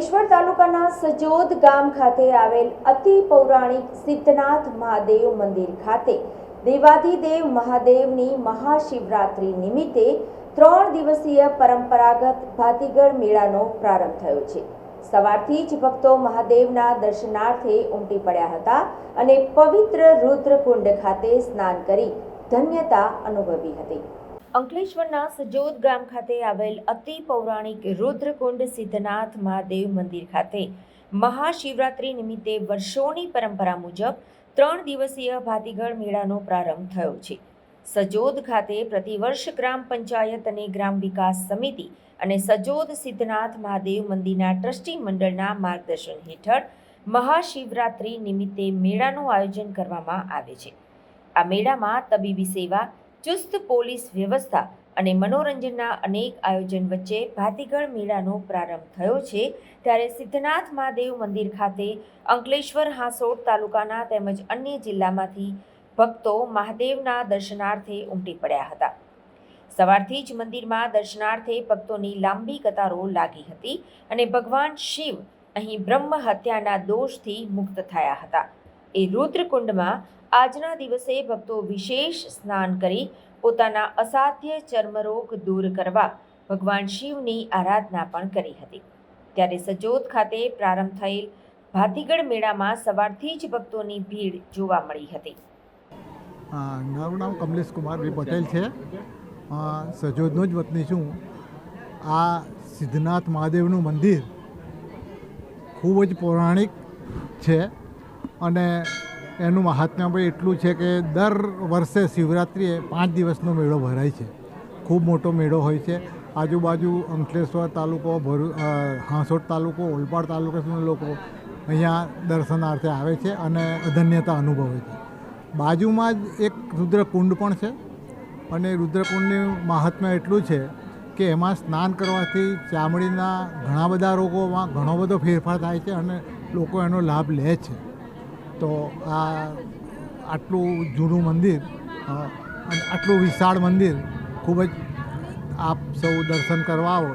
સજોદ ગામ ખાતે આવેલ અતિ પૌરાણિક સિદ્ધનાથ મહાદેવ મંદિર ખાતે દેવાધિદેવ મહાદેવની મહાશિવરાત્રિ નિમિત્તે ત્રણ દિવસીય પરંપરાગત ભાતીગળ મેળાનો પ્રારંભ થયો છે. સવારથી જ ભક્તો મહાદેવના દર્શનાર્થે ઉમટી પડ્યા હતા અને પવિત્ર રુદ્રકુંડ ખાતે સ્નાન કરી ધન્યતા અનુભવી હતી. અંકલેશ્વરના સજોદ ગામ ખાતે આવેલ અતિ પૌરાણિક રુદ્રકુંડ સિદ્ધનાથ મહાદેવ મંદિર ખાતે મહાશિવરાત્રિ નિમિત્તે વર્ષોની પરંપરા મુજબ ત્રણ દિવસીય ભાતીગળ મેળાનો પ્રારંભ થયો છે. સજોદ ખાતે પ્રતિવર્ષ ગ્રામ પંચાયત અને ગ્રામ વિકાસ સમિતિ અને સજોદ સિદ્ધનાથ મહાદેવ મંદિરના ટ્રસ્ટી મંડળના માર્ગદર્શન હેઠળ મહાશિવરાત્રિ નિમિત્તે મેળાનું આયોજન કરવામાં આવે છે. આ મેળામાં તબીબી સેવા ચુસ્ત પોલીસ વ્યવસ્થા અને મનોરંજનના અનેક આયોજન વચ્ચે ભાતીગળ મેળાનો પ્રારંભ થયો છે. ત્યારે સિદ્ધનાથ મહાદેવ મંદિર ખાતે અંકલેશ્વર હાંસોડ તાલુકાના તેમજ અન્ય જિલ્લામાંથી ભક્તો મહાદેવના દર્શનાર્થે ઉમટી પડ્યા હતા. સવારથી જ મંદિરમાં દર્શનાર્થે ભક્તોની લાંબી કતારો લાગી હતી અને ભગવાન શિવ અહીં બ્રહ્મ હત્યાના દોષથી મુક્ત થયા હતા. એ રુદ્રકુંડમાં આજના દિવસે ભક્તો વિશેષ સ્નાન કરી પોતાના અસાધ્ય ચર્મરોગ દૂર કરવા ભગવાન શિવની આરાધના પણ કરી હતી. ત્યારે સજોદ ખાતે પ્રારંભ થયેલ ભાતીગઢ મેળામાં સવારથી જ ભક્તોની ભીડ જોવા મળી હતી. મારું નામ કમલેશ કુમારભાઈ પટેલ છે. સજોદનો જ વતની છું. આ સિદ્ધનાથ મહાદેવનું મંદિર ખૂબ જ પૌરાણિક છે. અને એનું મહાત્મ્ય પણ એટલું છે કે દર વર્ષે શિવરાત્રિએ પાંચ દિવસનો મેળો ભરાય છે. ખૂબ મોટો મેળો હોય છે. આજુબાજુ અંકલેશ્વર તાલુકો ભરૂ અ, હાંસોડ તાલુકો ઓલપાડ તાલુકાના લોકો અહીંયા દર્શનાર્થે આવે છે અને અધન્યતા અનુભવે છે. બાજુમાં જ એક રુદ્રકુંડ પણ છે અને રુદ્રકુંડનું મહાત્મ્ય એટલું છે કે એમાં સ્નાન કરવાથી ચામડીના ઘણા બધા રોગોમાં ઘણો બધો ફેરફાર થાય છે અને લોકો એનો લાભ લે છે. તો આ આટલું જૂનું મંદિર અને આટલું વિશાળ મંદિર ખૂબ જ આપ સૌ દર્શન કરવા આવો.